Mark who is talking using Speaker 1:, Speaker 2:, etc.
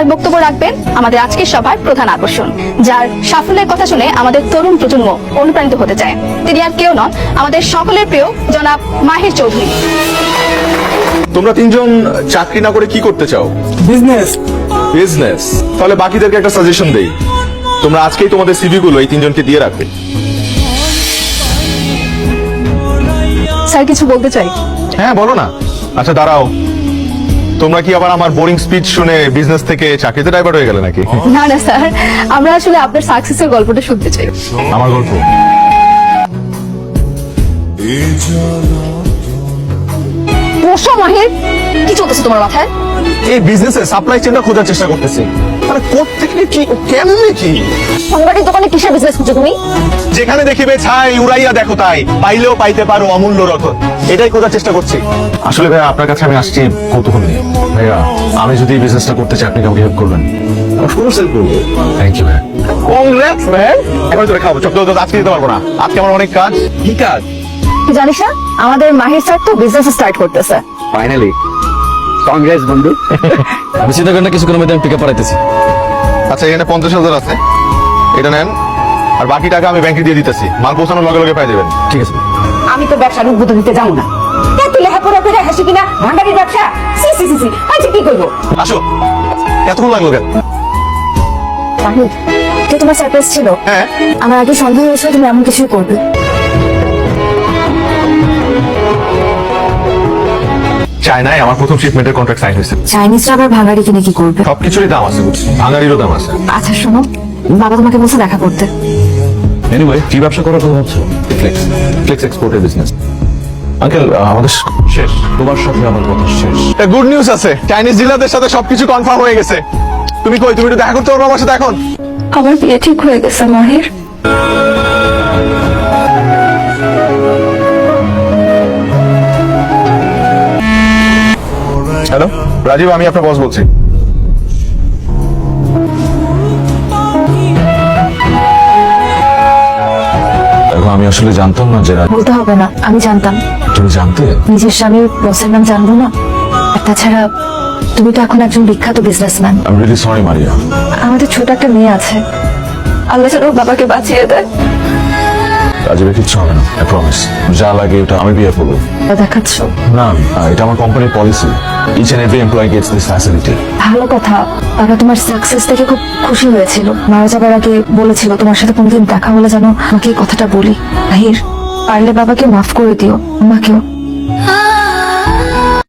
Speaker 1: আর বক্তব্য রাখবেন আমাদের আজকের সভার প্রধান আকর্ষণ যার সাফল্যের কথা শুনে আমাদের তরুণ প্রজন্ম অনুপ্রাণিত হতে চায়। তিনি আর কেউ নন আমাদের সকলের প্রিয় জনাব মাহির চৌধুরী।
Speaker 2: তোমরা তিনজন চাকরি না করে কি করতে চাও?
Speaker 3: বিজনেস
Speaker 2: বিজনেস তাহলে বাকিদেরকে একটা সাজেশন দেই। তোমরা আজকেই তোমাদের সিভি গুলো এই তিনজনকে দিয়ে রাখবে।
Speaker 1: স্যার কিছু বলতে চাই?
Speaker 2: হ্যাঁ বলো না। আচ্ছা দাঁড়াও। তোমরা কি আবার আমার বোরিং স্পিচ শুনে বিজনেস থেকে চাকরিতে ডাইভার্ট হয়ে গেলে নাকি?
Speaker 1: না না স্যার। আমরা আসলে আপনার সাকসেসের গল্পটা শুনতে চাই।
Speaker 2: আমার গল্প?
Speaker 1: বসো মাহির কি চলতেছে তোমার মাথায়?
Speaker 2: এই বিজনেসে সাপ্লাই চেনটা খোঁজার চেষ্টা করতেছি। মানে কোত্থেকে কি কেমনে কি?
Speaker 1: সংবাদের দোকানে কিসের বিজনেস করছ তুমি?
Speaker 2: যেখানে দেখিবে ছাই উড়াইয়া দেখো তাই। পাইলেও পাইতে পারো অমূল্য রতন। এটাই খোঁজার চেষ্টা করছি। আসলে ভাইয়া আপনার কাছে আমি আসছি কৌতূহল। নিয়ে ভাইয়া আমি যদি এই বিজনেসটা করতে চাই আপনি কাউকে হেল্প করবেন? করব থ্যাংক ইউ ভাই কংগ্রেটস ম্যান এখন তোরে খাব চক্র আজকে দিতে পারব না। আজকে আমার অনেক কাজ। কি কাজ?
Speaker 1: তুই জানিস না? আমাদের মাহির স্যার তো বিজনেস স্টার্ট করতেছে।
Speaker 3: ফাইনালি কংগ্রেস বন্ধু। আমি চিন্তা করেন না কিছুক্ষণের মধ্যে আমি পিক আপ পাঠাইতেছি
Speaker 2: আচ্ছা এখানে পঞ্চাশ হাজার আছে। এটা নেন। আর বাকি টাকা আমি ব্যাংকে দিয়ে দিতেছি। মাল পৌঁছানোর লগে লগে পাই দেবেন।
Speaker 3: ঠিক আছে।
Speaker 4: আমি তো ব্যবসার উদ্বোধন দিতে যাব না। এত লেখাপড়া করে হাসি কিনা? ভান্ডারির ব্যবসা? সি সি সি সি আচ্ছা কি করব?
Speaker 2: আসো। এতক্ষণ লাগল কেন?
Speaker 1: মাহির তো তোমার সারপ্রাইজ ছিল।
Speaker 2: হ্যাঁ।
Speaker 1: আমার আগে সন্দেহ হয়েছিল তুমি এমন কিছু করবে।
Speaker 2: চায়নায় আমার প্রথম শিপমেন্টের কন্ট্রাক্ট সাইন হয়েছে।
Speaker 1: চাইনিজরা আবার ভাঙাড়ি কিনে কি করবে?
Speaker 2: সবকিছুরই দাম আছে বুঝছি। ভাঙারিরও দাম আছে।
Speaker 1: আচ্ছা শোনো। বাবা তোমাকে বলছে দেখা করতে।
Speaker 2: এনিওয়ে কি ব্যবসা করার কথা ভাবছ? ফ্লেক্স ফ্লেক্স এক্সপোর্টের বিজনেস আঙ্কেল আমাদের শেষ।
Speaker 3: তোমার সাথে আমার কথা শেষ।
Speaker 2: গুড নিউজ আছে। চাইনিজ ডিলারদের সাথে সবকিছু কনফার্ম হয়ে গেছে। তুমি কই? তুমি একটু দেখা করতে পারবে আমার সাথে এখন?
Speaker 1: আমার বিয়ে ঠিক হয়ে গেছে মাহির।
Speaker 2: হ্যালো রাজীব আমি আপনার বস বলছি।
Speaker 3: আমি আসলে জানতাম না যে
Speaker 1: বলতে হবে না আমি জানতাম।
Speaker 3: তুমি জানতে?
Speaker 1: নিজের স্বামীর বসের নাম জানব না? তাছাড়া তুমি তো এখন একজন বিখ্যাত বিজনেসম্যান
Speaker 3: আমি রিয়েলি সরি মারিয়া
Speaker 1: আমাদের ছোট একটা মেয়ে আছে। আল্লাহ যেন বাবাকে বাঁচিয়ে দেয়।
Speaker 3: রাজীবে কিচ্ছু হবে না আই প্রমিস যা লাগে ওটা আমি বিয়ে করব।
Speaker 1: তা দেখাচ্ছ?
Speaker 3: না এটা আমার কোম্পানির policy each and every employee gets this facility
Speaker 1: ভালো কথা বাবা তোমার সাকসেস দেখে খুব খুশি হয়েছিল। মারা যাবার আগে বলেছিল তোমার সাথে কোনদিন দেখা হলে যেন আমাকে এই কথাটা বলি। আহির পারলে বাবাকে মাফ করে দিও আমাকেও।